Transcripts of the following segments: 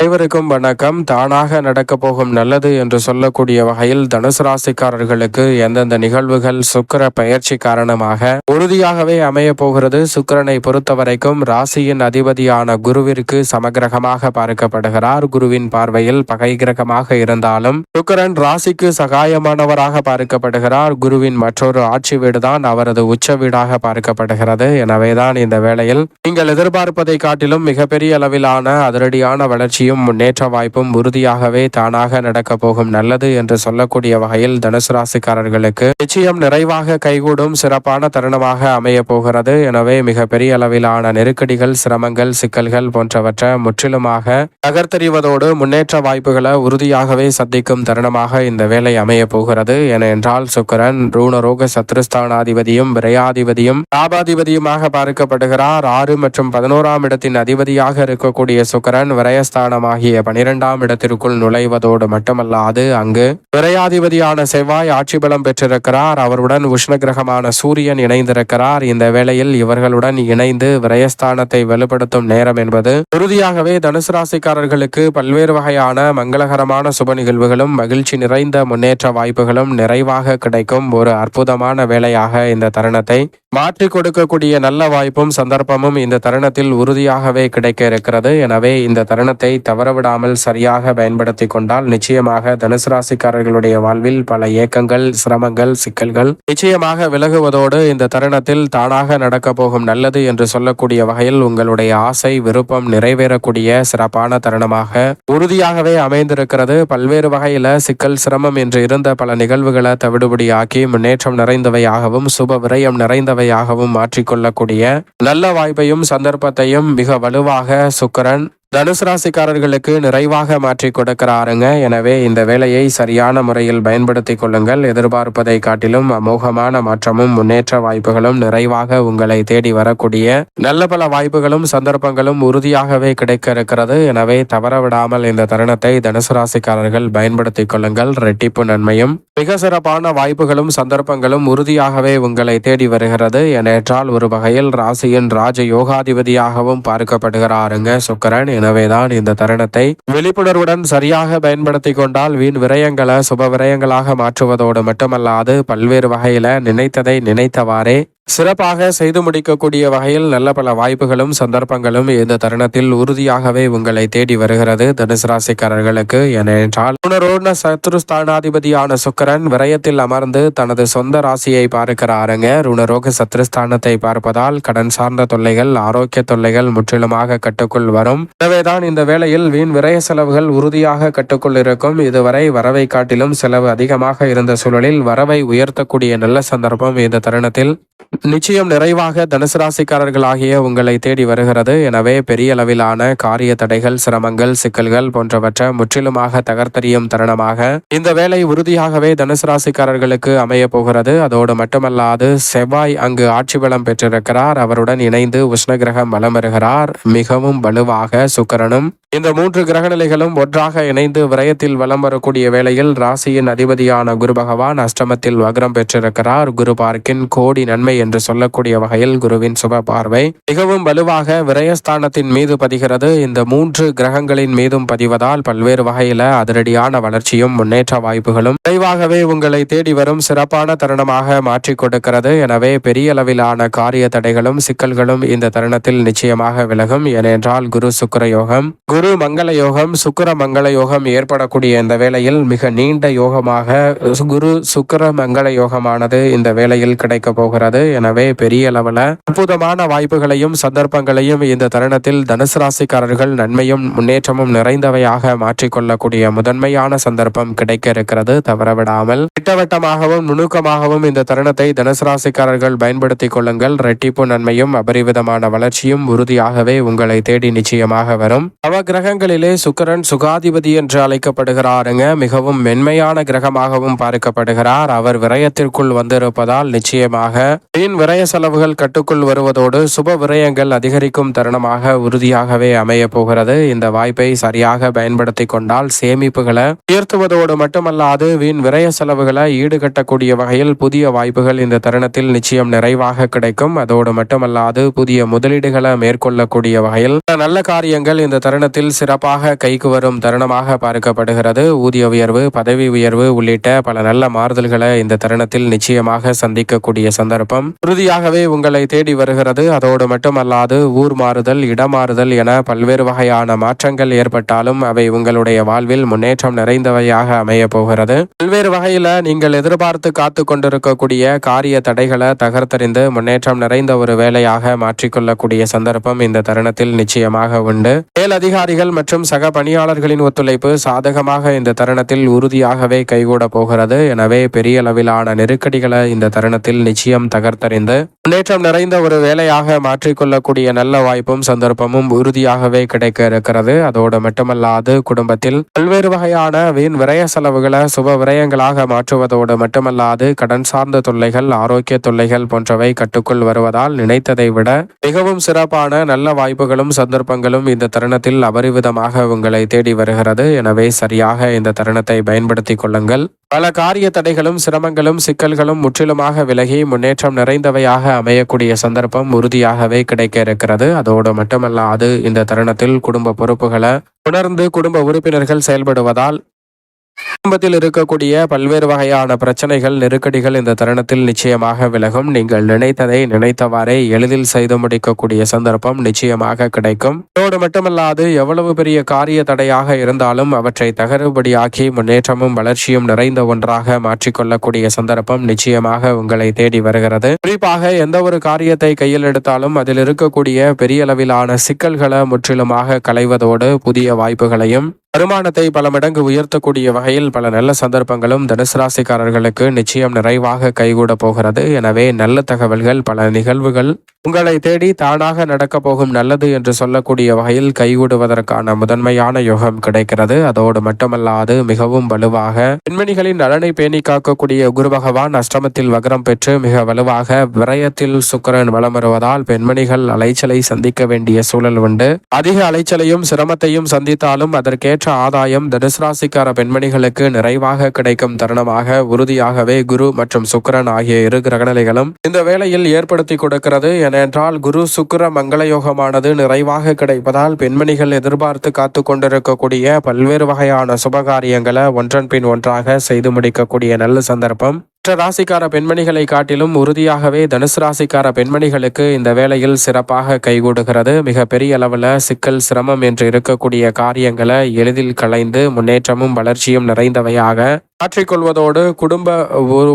அனைவருக்கும் வணக்கம். தானாக நடக்க போகும் நல்லது என்று சொல்லக்கூடிய வகையில் தனுசு ராசிக்காரர்களுக்கு எந்தெந்த நிகழ்வுகள் சுக்கர பயிற்சி காரணமாக உறுதியாகவே அமைய போகிறது? சுக்கிரனை பொறுத்த வரைக்கும் ராசியின் அதிபதியான குருவிற்கு சமகிரகமாக பார்க்கப்படுகிறார். குருவின் பார்வையில் பகை கிரகமாக இருந்தாலும் சுக்கிரன் ராசிக்கு சகாயமானவராக பார்க்கப்படுகிறார். குருவின் மற்றொரு ஆட்சி வீடுதான் அவரது உச்ச வீடாக பார்க்கப்படுகிறது. எனவேதான் இந்த வேளையில் நீங்கள் எதிர்பார்ப்பதை காட்டிலும் மிகப்பெரிய அளவிலான அதிரடியான வளர்ச்சி வளர்ச்சியும் முன்னேற்ற வாய்ப்பும் உறுதியாகவே தானாக நடக்கப் போகும் நல்லது என்று சொல்லக்கூடிய வகையில் தனுசு ராசிக்காரர்களுக்கு நிச்சயம் நிறைவாக கைகூடும் சிறப்பான தருணமாக அமைய போகிறது. எனவே மிகப்பெரிய அளவிலான நெருக்கடிகள் சிரமங்கள் சிக்கல்கள் போன்றவற்றை முற்றிலுமாக தகர்த்தறிவதோடு முன்னேற்ற வாய்ப்புகளை உறுதியாகவே சந்திக்கும் தருணமாக இந்த வேலை அமைய போகிறது. ஏனென்றால் சுக்கரன் ரூணரோக சத்ருஸ்தானாதிபதியும் விரையாதிபதியும் லாபாதிபதியுமாக பார்க்கப்படுகிறார். ஆறு மற்றும் பதினோராம் இடத்தின் அதிபதியாக இருக்கக்கூடிய சுக்கரன் விரயஸ்தானமாகிய பனிரெண்டாம் இடத்திற்குள் நுழைவதோடு மட்டுமல்லாது அங்கு விரையாதிபதியான செவ்வாய் ஆட்சி பலம் பெற்றிருக்கிறார். அவருடன் உஷ்ண கிரகமான சூரியன் இணைந்திருக்கிறார். இந்த வேளையில் இவர்களுடன் இணைந்து விரயஸ்தானத்தை வலுப்படுத்தும் நேரம் என்பது உறுதியாகவே தனுசு ராசிக்காரர்களுக்கு பல்வேறு வகையான மங்களகரமான சுப நிகழ்வுகளும் மகிழ்ச்சி நிறைந்த முன்னேற்ற வாய்ப்புகளும் நிறைவாக கிடைக்கும் ஒரு அற்புதமான வேலையாக இந்த தருணத்தை மாற்றி கொடுக்கக்கூடிய நல்ல வாய்ப்பும் சந்தர்ப்பமும் இந்த தருணத்தில் உறுதியாகவே கிடைக்க இருக்கிறது. எனவே இந்த தருணத்தை தவறவிடாமல் சரியாக பயன்படுத்தி கொண்டால் நிச்சயமாக தனுசு ராசிக்காரர்களுடைய வாழ்வில் பல ஏக்கங்கள் சிரமங்கள் சிக்கல்கள் நிச்சயமாக விலகுவதோடு இந்த தருணத்தில் தானாக நடக்க போகும் நல்லது என்று சொல்லக்கூடிய வகையில் உங்களுடைய ஆசை விருப்பம் நிறைவேறக்கூடிய சிறப்பான தருணமாக உறுதியாகவே அமைந்திருக்கிறது. பல்வேறு வகையில சிக்கல் சிரமம் என்று இருந்த பல நிகழ்வுகளை தவிடுபடியாக்கி முன்னேற்றம் நிறைந்தவையாகவும் சுப விரயம் நிறைந்தவையாகவும் மாற்றிக்கொள்ளக்கூடிய நல்ல வாய்ப்பையும் சந்தர்ப்பத்தையும் மிக வலுவாக சுக்கரன் தனுசு ராசிக்காரர்களுக்கு நிறைவாக மாற்றி கொடுக்கிறாருங்க. எனவே இந்த வேலையை சரியான முறையில் பயன்படுத்தி கொள்ளுங்கள். எதிர்பார்ப்பதை காட்டிலும் அமோகமான மாற்றமும் முன்னேற்ற வாய்ப்புகளும் நிறைவாக உங்களை தேடி வரக்கூடிய நல்ல பல வாய்ப்புகளும் சந்தர்ப்பங்களும் உறுதியாகவே கிடைக்க இருக்கிறது எனவே தவறவிடாமல் இந்த தருணத்தை தனுசு ராசிக்காரர்கள் பயன்படுத்தி கொள்ளுங்கள். ரெட்டிப்பு நன்மையும் மிக சிறப்பான வாய்ப்புகளும் சந்தர்ப்பங்களும் உறுதியாகவே உங்களை தேடி வருகிறது. எனேற்றால் ஒரு வகையில் ராசியின் ராஜ யோகாதிபதியாகவும் பார்க்கப்படுகிறாருங்க. சுக்கரன் எனவேதான் இந்த தருணத்தை விழிப்புணர்வுடன் சரியாக பயன்படுத்தி கொண்டால் வீண் விரயங்களை சுப விரயங்களாக மாற்றுவதோடு மட்டுமல்லாது பல்வேறு வகையில நினைத்ததை நினைத்தவாறே சிறப்பாக செய்து முடிக்கக்கூடிய வகையில் நல்ல பல வாய்ப்புகளும் சந்தர்ப்பங்களும் இந்த தருணத்தில் உறுதியாகவே உங்களை தேடி வருகிறது. தனுசு ராசிக்காரர்களுக்கு ஏனென்றால் புனரோர்ண சத்ருஸ்தானாதிபதியான சுக்கரன் விரயத்தில் அமர்ந்து தனது சொந்த ராசியை பார்க்கிறாருங்க. ருணரோக சத்ருஸ்தானத்தை பார்ப்பதால் கடன் சார்ந்த தொல்லைகள் ஆரோக்கிய தொல்லைகள் முற்றிலுமாக கட்டுக்குள் வரும். எனவேதான் இந்த வேளையில் வீண் விரய செலவுகள் உறுதியாக கட்டுக்குள் இருக்கும். இதுவரை வரவை காட்டிலும் செலவு அதிகமாக இருந்த சூழலில் வரவை உயர்த்தக்கூடிய நல்ல சந்தர்ப்பம் இந்த தருணத்தில் நிச்சயம் நிறைவாக தனுசு ராசிக்காரர்கள் ஆகிய உங்களை தேடி வருகிறது. எனவே பெரிய அளவிலான காரிய தடைகள் சிரமங்கள் சிக்கல்கள் போன்றவற்றை முற்றிலுமாக தகர்த்தறியும் தருணமாக இந்த வேலை உறுதியாகவே தனுசு ராசிக்காரர்களுக்கு அமைய போகிறது. அதோடு மட்டுமல்லாது செவ்வாய் அங்கு ஆட்சி பலம் பெற்றிருக்கிறார். அவருடன் இணைந்து உஷ்ண கிரகம் வலம் வருகிறார். மிகவும் வலுவாக சுக்கரனும் இந்த மூன்று கிரகநிலைகளும் ஒன்றாக இணைந்து விரயத்தில் வலம் வரக்கூடிய வேளையில் ராசியின் அதிபதியான குரு பகவான் அஷ்டமத்தில் வக்ரம் பெற்றிருக்கிறார். குரு பார்க்கின் கோடி நன்மை என்று சொல்லக்கூடிய வகையில் குருவின் சுப பார்வை. மிகவும் வலுவாக விரயஸ்தானத்தின் மீது பதிகிறது. இந்த மூன்று கிரகங்களின் மீதும் பதிவதால் பல்வேறு வகையில அதிரடியான வளர்ச்சியும் முன்னேற்ற வாய்ப்புகளும் விரைவாகவே உங்களை தேடி வரும் சிறப்பான தருணமாக மாற்றி கொடுக்கிறது. எனவே பெரிய அளவிலான காரிய தடைகளும் சிக்கல்களும் இந்த தருணத்தில் நிச்சயமாக விலகும். ஏனென்றால் குரு சுக்கர யோகம் குரு மங்கள யோகம் சுக்கர மங்கள யோகம் ஏற்படக்கூடிய இந்த வேளையில் மிக நீண்ட யோகமாக குரு சுக்கர மங்கள யோகமானது இந்த வேளையில் கிடைக்க போகிறது. எனவே பெரிய அளவில் அற்புதமான வாய்ப்புகளையும் சந்தர்ப்பங்களையும் இந்த தருணத்தில் தனுசு ராசிக்காரர்கள் நன்மையும் முன்னேற்றமும் நிறைந்தவையாக மாற்றிக்கொள்ளக்கூடிய முதன்மையான சந்தர்ப்பம் கிடைக்க இருக்கிறது. விடாமல் திட்டவட்டமாகவும் நுணுக்கமாகவும் இந்த தருணத்தை தனுசு ராசிக்காரர்கள் பயன்படுத்திக் கொள்ளுங்கள். ரெட்டிப்பு நன்மையும் அபரிவிதமான வளர்ச்சியும் உறுதியாகவே உங்களை தேடி நிச்சயமாக வரும். நவ கிரகங்களிலே சுக்கரன் சுகாதிபதி என்று அழைக்கப்படுகிறாருங்க. மிகவும் மென்மையான கிரகமாகவும் பார்க்கப்படுகிறார். அவர் விரயத்திற்குள் வந்திருப்பதால் நிச்சயமாக வீண் விரய செலவுகள் கட்டுக்குள் வருவதோடு சுப விரயங்கள் அதிகரிக்கும் தருணமாக உறுதியாகவே அமைய போகிறது. இந்த வாய்ப்பை சரியாக பயன்படுத்தி கொண்டால் சேமிப்புகளை உயர்த்துவதோடு மட்டுமல்லாது வீண் விரய செலவுகளை ஈடுகட்டக்கூடிய வகையில் புதிய வாய்ப்புகள் இந்த தருணத்தில் நிச்சயம் நிறைவாக கிடைக்கும். அதோடு மட்டுமல்லாது புதிய முதலீடுகளை மேற்கொள்ளக்கூடிய வகையில் நல்ல காரியங்கள் இந்த தருணத்தில் சிறப்பாக கைக்கு வரும் தருணமாக பார்க்கப்படுகிறது. ஊதிய உயர்வு பதவி உயர்வு உள்ளிட்ட பல நல்ல மாறுதல்களை இந்த தருணத்தில் நிச்சயமாக சந்திக்கக்கூடிய சந்தர்ப்பம் உறுதியாகவே உங்களை தேடி வருகிறது. அதோடு மட்டுமல்லாது ஊர் மாறுதல் இடமாறுதல் என பல்வேறு வகையான மாற்றங்கள் ஏற்பட்டாலும் அவை உங்களுடைய வாழ்வில் முன்னேற்றம் நிறைந்தவையாக அமைய போகிறது. பல்வேறு வகையில நீங்கள் எதிர்பார்த்து காத்து கொண்டிருக்கக்கூடிய காரிய தடைகளை தகர்த்தறிந்து முன்னேற்றம் நிறைந்த ஒரு வேலையாக மாற்றிக்கொள்ளக்கூடிய சந்தர்ப்பம் இந்த தருணத்தில் நிச்சயமாக உண்டு. மேலதிகாரிகள் மற்றும் சக பணியாளர்களின் ஒத்துழைப்பு சாதகமாக இந்த தருணத்தில் உறுதியாகவே கைகூட போகிறது. எனவே பெரிய அளவிலான நெருக்கடிகளை இந்த தருணத்தில் நிச்சயம் தகர்த்தறிந்து முன்னேற்றம் நிறைந்த ஒரு வேலையாக மாற்றிக்கொள்ளக்கூடிய நல்ல வாய்ப்பும் சந்தர்ப்பமும் உறுதியாகவே கிடைக்க இருக்கிறது. அதோடு மட்டுமல்லாது குடும்பத்தில் பல்வேறு வகையான வீண் விரய செலவுகளை சுப விரயங்களாக மாற்றுவதோடு மட்டுமல்லாது கடன் சார்ந்த தொல்லைகள் ஆரோக்கிய தொல்லைகள் போன்றவை கட்டுக்குள் வருவதால் நினைத்ததை விட மிகவும் சிறப்பான நல்ல வாய்ப்புகளும் சந்தர்ப்பங்களும் இந்த தருணத்தில் அபரிவிதமாக உங்களை தேடி வருகிறது. எனவே சரியாக இந்த தருணத்தை பயன்படுத்திக் கொள்ளுங்கள். பல காரிய தடைகளும் சிரமங்களும் சிக்கல்களும் முற்றிலுமாக விலகி முன்னேற்றம் நிறைந்தவையாக அமையக்கூடிய சந்தர்ப்பம் உறுதியாகவே கிடைக்க இருக்கிறது. அதோடு மட்டுமல்லாது இந்த தருணத்தில் குடும்ப பொறுப்புகளை உணர்ந்து குடும்ப உறுப்பினர்கள் செயல்படுவதால் குடும்பத்தில் இருக்கக்கூடிய பல்வேறு வகையான பிரச்சனைகள் நெருக்கடிகள் இந்த தருணத்தில் நிச்சயமாக விலகும். நீங்கள் நினைத்ததை நினைத்தவாறே எளிதில் செய்து முடிக்கக்கூடிய சந்தர்ப்பம் நிச்சயமாக கிடைக்கும். அதோடு மட்டுமல்லாது எவ்வளவு பெரிய காரிய தடையாக இருந்தாலும் அவற்றை தகருபடியாக்கி முன்னேற்றமும் வளர்ச்சியும் நிறைந்த ஒன்றாக மாற்றிக்கொள்ளக்கூடிய சந்தர்ப்பம் நிச்சயமாக உங்களை தேடி வருகிறது. குறிப்பாக எந்த ஒரு காரியத்தை கையில் எடுத்தாலும் அதில் இருக்கக்கூடிய பெரிய அளவிலான சிக்கல்களை முற்றிலுமாக களைவதோடு புதிய வாய்ப்புகளையும் வருமானத்தை பல மடங்கு உயர்த்தக்கூடிய வகையில் பல நல்ல சந்தர்ப்பங்களும் தனுசு ராசிக்காரர்களுக்கு நிச்சயம் நிறைவாக கைகூட போகிறது. எனவே நல்ல தகவல்கள் பல நிகழ்வுகள் உங்களை தேடி தானாக நடக்க போகும் நல்லது என்று சொல்லக்கூடிய வகையில் கைகூடுவதற்கான முதன்மையான யோகம் கிடைக்கிறது. அதோடு மட்டுமல்லாது மிகவும் வலுவாக பெண்மணிகளின் நலனை பேணி காக்கக்கூடிய குரு பகவான் அஷ்டமத்தில் வக்ரம் பெற்று மிக வலுவாக விரயத்தில் சுக்கரன் வலம் வருவதால் பெண்மணிகள் அலைச்சலை சந்திக்க வேண்டிய சூழல் உண்டு. அதிக அலைச்சலையும் சிரமத்தையும் சந்தித்தாலும் அதற்கேற்ற ஆதாயம் தனுசு ராசிக்கார பெண்மணிகளுக்கு நிறைவாக கிடைக்கும் தருணமாக உறுதியாகவே குரு மற்றும் சுக்கிரன் ஆகிய இரு கிரகநிலைகளும் இந்த வேளையில் ஏற்படுத்தி கொடுக்கிறது. ஏனென்றால் குரு சுக்கர மங்களயோகமானது நிறைவாக கிடைப்பதால் பெண்மணிகள் எதிர்பார்த்து காத்து கொண்டிருக்கக்கூடிய பல்வேறு வகையான சுபகாரியங்களை ஒன்றன் பின் ஒன்றாக செய்து முடிக்கக்கூடிய நல்ல சந்தர்ப்பம். மற்ற ராசிக்கார பெண்மணிகளை காட்டிலும் உறுதியாகவே தனுசு ராசிக்கார பெண்மணிகளுக்கு இந்த வேளையில் சிறப்பாக கைகூடுகிறது. மிக பெரிய அளவில் சிக்கல் சிரமம் என்று இருக்கக்கூடிய காரியங்களை எளிதில் களைந்து முன்னேற்றமும் வளர்ச்சியும் நிறைந்தவையாக மாற்றிக்கொள்வதோடு குடும்ப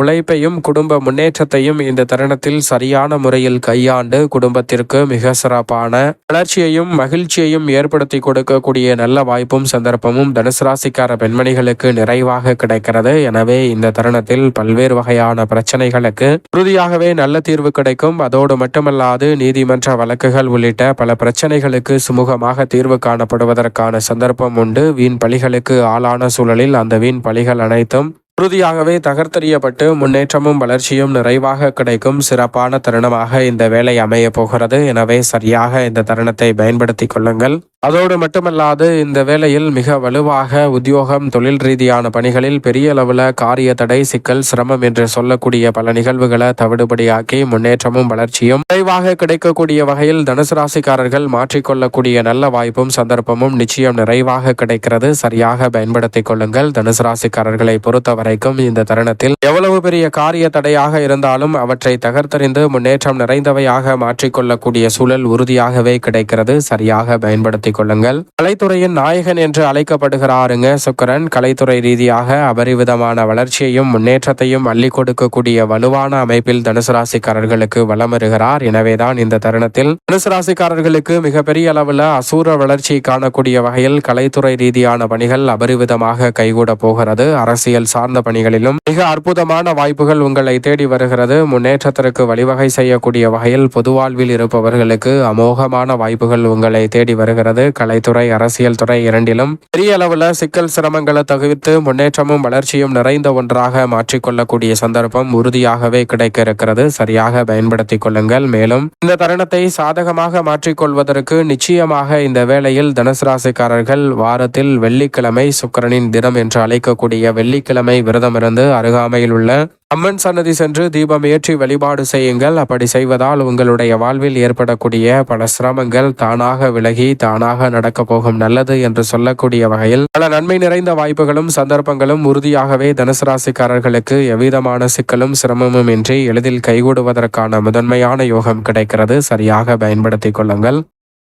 உழைப்பையும் குடும்ப முன்னேற்றத்தையும் இந்த தருணத்தில் சரியான முறையில் கையாண்டு குடும்பத்திற்கு மிக சிறப்பான வளர்ச்சியையும் மகிழ்ச்சியையும் ஏற்படுத்தி கொடுக்கக்கூடிய நல்ல வாய்ப்பும் சந்தர்ப்பமும் தனுசு ராசிக்கார பெண்மணிகளுக்கு நிறைவாக கிடைக்கிறது. எனவே இந்த தருணத்தில் பல்வேறு வகையான பிரச்சனைகளுக்கு உறுதியாகவே நல்ல தீர்வு கிடைக்கும். அதோடு மட்டுமல்லாது நீதிமன்ற வழக்குகள் உள்ளிட்ட பல பிரச்சனைகளுக்கு சுமூகமாக தீர்வு காணப்படுவதற்கான சந்தர்ப்பம் உண்டு. வீண் பலிகளுக்கு ஆளான சூழலில் அந்த வீண் பலிகள் அனைத்தும் உறுதியாகவே தகர்த்தெறியப்பட்டு முன்னேற்றமும் வளர்ச்சியும் நிறைவாக கிடைக்கும் சிறப்பான தருணமாக இந்த வேலை அமைய போகிறது. எனவே சரியாக இந்த தருணத்தை பயன்படுத்திக் கொள்ளுங்கள். அதோடு மட்டுமல்லாது இந்த வேளையில் மிக வலுவாக உத்தியோகம் தொழில் ரீதியான பணிகளில் பெரிய அளவில் காரிய தடை சிக்கல் சிரமம் என்று சொல்லக்கூடிய பல நிகழ்வுகளை தவிடுபடியாக்கி முன்னேற்றமும் வளர்ச்சியும் விரைவாக கிடைக்கக்கூடிய வகையில் தனுசு ராசிக்காரர்கள் மாற்றிக்கொள்ளக்கூடிய நல்ல வாய்ப்பும் சந்தர்ப்பமும் நிச்சயம் நிறைவாக கிடைக்கிறது. சரியாக பயன்படுத்திக் கொள்ளுங்கள். தனுசு ராசிக்காரர்களை பொறுத்தவரை வரைக்கும் இந்த தருணத்தில் எவ்வளவு பெரிய காரிய தடையாக இருந்தாலும் அவற்றை தகர்த்தறிந்து முன்னேற்றம் நிறைந்தவையாக மாற்றிக்கொள்ளக்கூடிய சூழல் உறுதியாகவே கிடைக்கிறது. சரியாக பயன்படுத்திக் கொள்ளுங்கள். கலைத்துறையின் நாயகன் என்று அழைக்கப்படுகிறாருங்க சுக்கரன். கலைத்துறை ரீதியாக அபரிவிதமான வளர்ச்சியையும் முன்னேற்றத்தையும் அள்ளி கொடுக்கக்கூடிய வலுவான அமைப்பில் தனுசு ராசிக்காரர்களுக்கு வலம் வருகிறார். எனவேதான் இந்த தருணத்தில் தனுசு ராசிக்காரர்களுக்கு மிகப்பெரிய அளவில் அசூர வளர்ச்சி காணக்கூடிய வகையில் கலைத்துறை ரீதியான பணிகள் அபரிவிதமாக கைகூட போகிறது. அரசியல் சார்ந்த பணிகளிலும் மிக அற்புதமான வாய்ப்புகள் உங்களை தேடி வருகிறது. முன்னேற்றத்திற்கு வழிவகை செய்யக்கூடிய வகையில் பொது வாழ்வில் இருப்பவர்களுக்கு அமோகமான வாய்ப்புகள் உங்களை தேடி வருகிறது. கலைத்துறை அரசியல் துறை இரண்டிலும் பெரிய அளவில் சிக்கல் சிரமங்களை தவிர்த்து முன்னேற்றமும் வளர்ச்சியும் நிறைந்த ஒன்றாக மாற்றிக்கொள்ளக்கூடிய சந்தர்ப்பம் உறுதியாகவே கிடைக்க இருக்கிறது சரியாக பயன்படுத்திக் கொள்ளுங்கள். மேலும் இந்த தருணத்தை சாதகமாக மாற்றிக்கொள்வதற்கு நிச்சயமாக இந்த வேளையில் தனுசு ராசிக்காரர்கள் வாரத்தில் வெள்ளிக்கிழமை சுக்கரனின் தினம் என்று அழைக்கக்கூடிய வெள்ளிக்கிழமை விரதம் இருந்து அருகாமையில் உள்ள அம்மன் சன்னதி சென்று தீபம் ஏற்றி வழிபாடு செய்யுங்கள். அப்படி செய்வதால் உங்களுடைய வாழ்வில் ஏற்படக்கூடிய பல சிரமங்கள் தானாக விலகி தானாக நடக்க போகும் நல்லது என்று சொல்லக்கூடிய வகையில் பல நன்மை நிறைந்த வாய்ப்புகளும் சந்தர்ப்பங்களும் உறுதியாகவே தனுசு ராசிக்காரர்களுக்கு எவ்விதமான சிக்கலும் சிரமமும் இன்றி எளிதில் கைகூடுவதற்கான முதன்மையான யோகம் கிடைக்கிறது. சரியாக பயன்படுத்திக் கொள்ளுங்கள்.